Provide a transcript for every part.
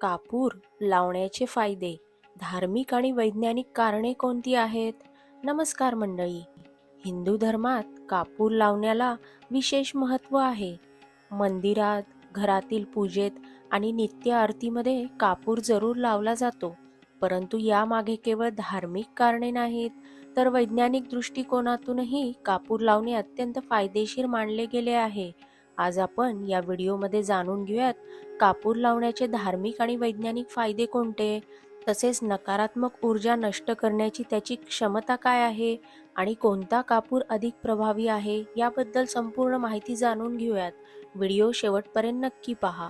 कापूर लावण्याचे फायदे. धार्मिक आणि वैज्ञानिक कारणे कोणती आहेत? नमस्कार मंडळी. हिंदू धर्मात कापूर लावण्याला विशेष महत्त्व आहे. मंदिरात घरातील पूजेत आणि नित्य आरतीमध्ये कापूर जरूर लावला जातो. परंतु यामागे केवळ धार्मिक कारणे नाहीत तर वैज्ञानिक दृष्टिकोनातूनही कापूर लावणे अत्यंत फायदेशीर मानले गेले आहे. आज आपण या व्हिडिओमध्ये जाणून घेऊयात कापूर लावण्याचे धार्मिक आणि वैज्ञानिक फायदे कोणते? तसेच नकारात्मक ऊर्जा नष्ट करण्याची त्याची क्षमता काय आहे? आणि कोणता कापूर अधिक प्रभावी आहे? याबद्दल संपूर्ण माहिती जाणून घेऊयात. व्हिडिओ शेवटपर्यंत नक्की पहा.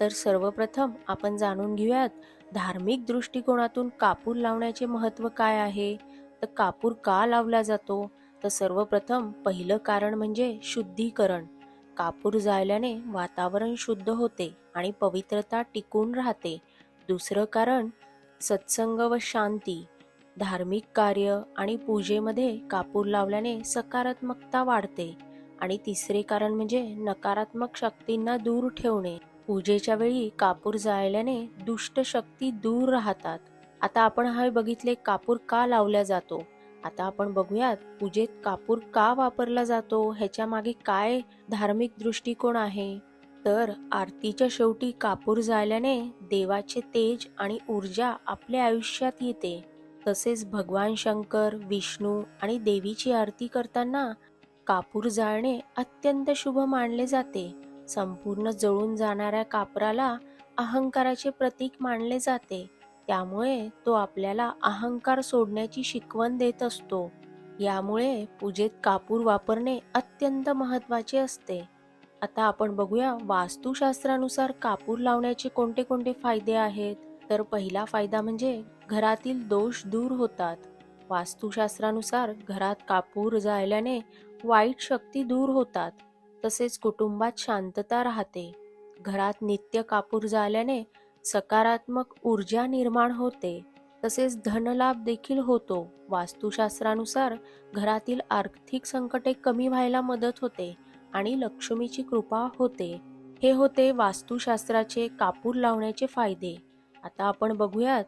तर सर्वप्रथम आपण जाणून घेऊयात धार्मिक दृष्टिकोनातून कापूर लावण्याचे महत्त्व काय आहे? तर कापूर का लावला जातो? तर सर्वप्रथम पहिलं कारण म्हणजे शुद्धीकरण. कापूर जाळल्याने वातावरण शुद्ध होते आणि पवित्रता टिकून राहते. दुसरं कारण सत्संग व शांती. धार्मिक कार्य आणि पूजेमध्ये कापूर लावल्याने सकारात्मकता वाढते. आणि तिसरे कारण म्हणजे नकारात्मक शक्तींना दूर ठेवणे. पूजेच्या वेळी कापूर जाळल्याने दुष्ट शक्ती दूर राहतात. आता आपण हा बघितले कापूर का लावला जातो? आता आपण बघूयात पूजेत कापूर का वापरला जातो? ह्याच्या मागे काय धार्मिक दृष्टिकोन आहे? तर आरतीच्या शेवटी कापूर जाळल्याने देवाचे तेज आणि ऊर्जा आपल्या आयुष्यात येते. तसेच भगवान शंकर विष्णू आणि देवीची आरती करताना कापूर जाळणे अत्यंत शुभ मानले जाते. संपूर्ण जळून जाणाऱ्या कापराला अहंकाराचे प्रतीक मानले जाते. त्यामुळे तो आपल्याला अहंकार सोडण्याची शिकवण देत असतो. यामुळे पूजेत कापूर वापरणे अत्यंत महत्त्वाचे असते. आता आपण बघूया वास्तुशास्त्रानुसार कापूर लावण्याचे कोणते कोणते फायदे आहेत? तर पहिला फायदा म्हणजे घरातील दोष दूर होतात. वास्तुशास्त्रानुसार घरात कापूर जाळल्याने वाईट शक्ती दूर होतात. तसेच कुटुंबात शांतता राहते. घरात नित्य कापूर जाळल्याने सकारात्मक ऊर्जा निर्माण होते तसेच धनलाभ देखील होतो. वास्तुशास्त्रानुसार घरातील आर्थिक संकटे कमी व्हायला मदत होते आणि लक्ष्मीची कृपा होते. हे होते वास्तुशास्त्राचे कापूर लावण्याचे फायदे. आता आपण बघूयात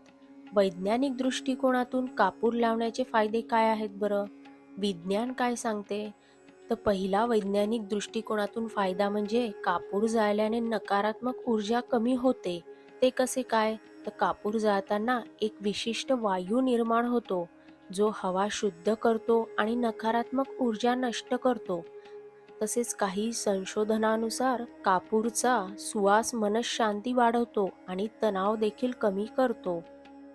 वैज्ञानिक दृष्टिकोनातून कापूर लावण्याचे फायदे काय आहेत बरं? विज्ञान काय सांगते? तर पहिला वैज्ञानिक दृष्टिकोनातून फायदा म्हणजे कापूर जाळल्याने नकारात्मक ऊर्जा कमी होते. ते कसे काय? तर कापूर जाळताना एक विशिष्ट वायू निर्माण होतो जो हवा शुद्ध करतो आणि नकारात्मक ऊर्जा नष्ट करतो. तसेच काही संशोधनानुसार कापूरचा सुवास मनशांती वाढवतो आणि तणाव देखील कमी करतो.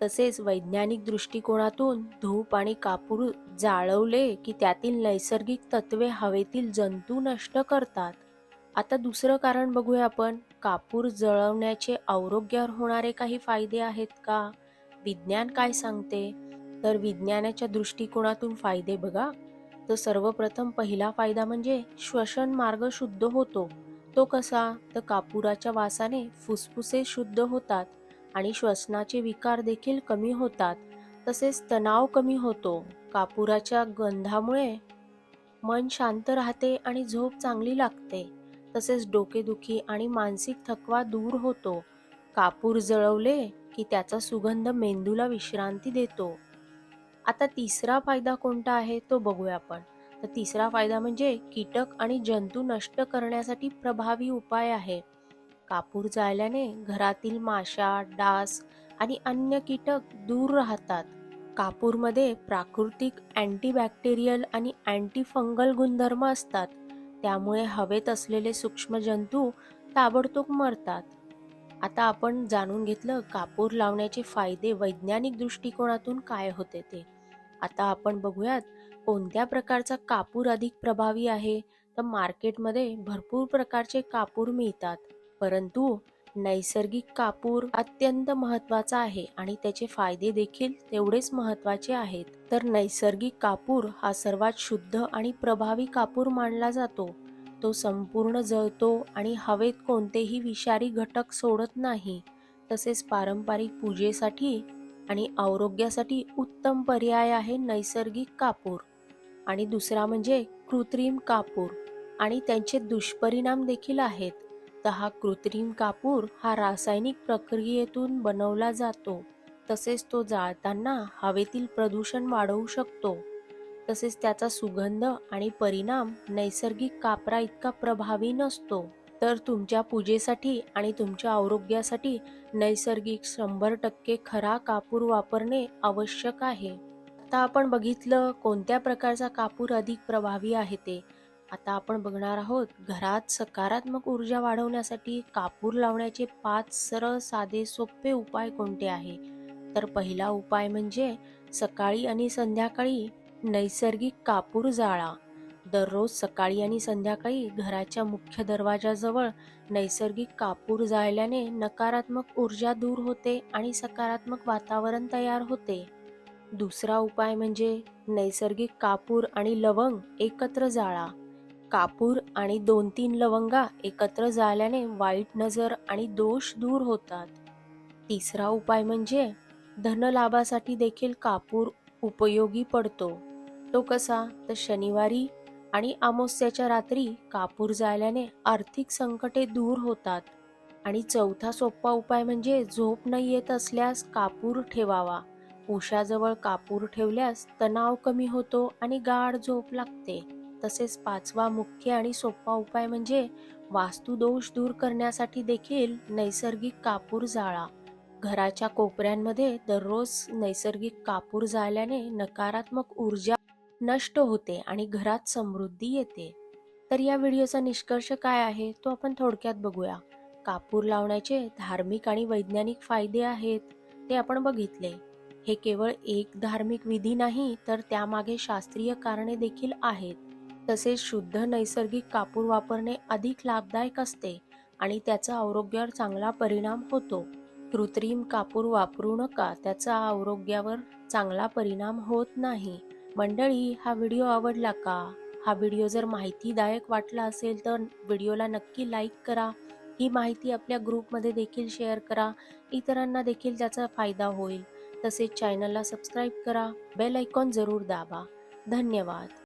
तसेच वैज्ञानिक दृष्टिकोनातून धूप आणि कापूर जाळवले की त्यातील नैसर्गिक तत्वे हवेतील जंतू नष्ट करतात. आता दुसरं कारण बघूया आपण. कापूर जळवण्याचे आरोग्यावर होणारे काही फायदे आहेत का? विज्ञान काय सांगते? तर विज्ञानाच्या दृष्टिकोनातून फायदे बघा. तर सर्वप्रथम पहिला फायदा म्हणजे श्वसन मार्ग शुद्ध होतो. तो कसा? तर कापुराच्या वासाने फुफ्फुसे शुद्ध होतात आणि श्वसनाचे विकार देखील कमी होतात. तसेच तणाव कमी होतो. कापुराच्या गंधामुळे मन शांत राहते आणि झोप चांगली लागते. तसेच डोकेदुखी आणि मानसिक थकवा दूर होतो. कापूर जळवले की त्याचा सुगंध मेंदूला विश्रांती देतो. आता तिसरा फायदा कोणता आहे तो बघूया आपण. तर तिसरा फायदा म्हणजे कीटक आणि जंतू नष्ट करण्यासाठी प्रभावी उपाय आहे. कापूर जाळल्याने घरातील माशा डास आणि अन्य कीटक दूर राहतात. कापूरमध्ये प्राकृतिक अँटीबॅक्टेरियल आणि अँटीफंगल गुणधर्म असतात. त्यामुळे हवेत असलेले सूक्ष्म जंतू ताबडतोब मरतात. आता आपण जाणून घेतलं कापूर लावण्याचे फायदे वैज्ञानिक दृष्टिकोनातून काय होते ते. आता आपण बघूयात कोणत्या प्रकारचा कापूर अधिक प्रभावी आहे? तर मार्केटमध्ये भरपूर प्रकारचे कापूर मिळतात. परंतु नैसर्गिक कापूर अत्यंत महत्त्वाचा आहे आणि त्याचे फायदे देखील तेवढेच महत्त्वाचे आहेत. तर नैसर्गिक कापूर हा सर्वात शुद्ध आणि प्रभावी कापूर मानला जातो. तो संपूर्ण जळतो आणि हवेत कोणतेही विषारी घटक सोडत नाही. तसेच पारंपरिक पूजेसाठी आणि आरोग्यासाठी उत्तम पर्याय आहे नैसर्गिक कापूर. आणि दुसरा म्हणजे कृत्रिम कापूर. आणि त्यांचे दुष्परिणाम देखील आहेत. तर हा कृत्रिम कापूर हा रासायनिक प्रक्रियेतून बनवला जातो. तसेच तो जाळताना हवेतील प्रदूषण वाढवू शकतो. तसेच त्याचा सुगंध आणि परिणाम नैसर्गिक कापरा इतका प्रभावी नसतो. तर तुमच्या पूजेसाठी आणि तुमच्या आरोग्यासाठी नैसर्गिक शंभर टक्के खरा कापूर वापरणे आवश्यक आहे. आता आपण बघितलं कोणत्या प्रकारचा कापूर अधिक प्रभावी आहे ते. आता आपण बघणार आहोत घरात सकारात्मक ऊर्जा वाढवण्यासाठी कापूर लावण्याचे पाच सरळ साधे सोपे उपाय कोणते आहे? तर पहिला उपाय म्हणजे सकाळी आणि संध्याकाळी नैसर्गिक कापूर जाळा. दररोज सकाळी आणि संध्याकाळी घराच्या मुख्य दरवाजाजवळ नैसर्गिक कापूर जाळल्याने नकारात्मक ऊर्जा दूर होते आणि सकारात्मक वातावरण तयार होते. दुसरा उपाय म्हणजे नैसर्गिक कापूर आणि लवंग एकत्र जाळा. कापूर आणि दोन तीन लवंगा एकत्र जाळल्याने वाईट नजर आणि दोष दूर होतात. तिसरा उपाय म्हणजे धनलाभासाठी देखील कापूर उपयोगी पडतो. तो कसा तर शनिवारी आणि अमावस्याच्या रात्री कापूर जाळल्याने आर्थिक संकटे दूर होतात आणि चौथा सोपा उपाय म्हणजे झोप न येत असल्यास कापूर ठेवावा. उशाजवळ कापूर ठेवल्यास तणाव कमी होतो आणि गाढ झोप लागते. तसेच पाचवा मुख्य आणि सोपा उपाय म्हणजे वास्तुदोष दूर करण्यासाठी देखील नैसर्गिक कापूर जाळा. घराच्या कोपऱ्यांमध्ये दररोज नैसर्गिक कापूर जाळल्याने नकारात्मक ऊर्जा नष्ट होते आणि घरात समृद्धी येते. तर या व्हिडिओचा निष्कर्ष काय आहे तो आपण थोडक्यात बघूया. कापूर लावण्याचे धार्मिक आणि वैज्ञानिक फायदे आहेत ते आपण बघितले. हे केवळ एक धार्मिक विधी नाही तर त्यामागे शास्त्रीय कारणे देखील आहेत. तसेच शुद्ध नैसर्गिक कापूर वापरणे अधिक लाभदायक असते आणि त्याचा आरोग्यावर चांगला परिणाम होतो. कृत्रिम कापूर वापरू नका त्याचा आरोग्यावर चांगला परिणाम होत नाही. मंडळी हा व्हिडिओ आवडला का? हा व्हिडिओ जर माहितीदायक वाटला असेल तर व्हिडिओला नक्की लाईक करा. ही माहिती आपल्या ग्रुपमध्ये देखील शेअर करा. इतरांना देखील त्याचा फायदा होईल. तसेच चॅनलला सबस्क्राईब करा. बेल आयकॉन जरूर दाबा. धन्यवाद.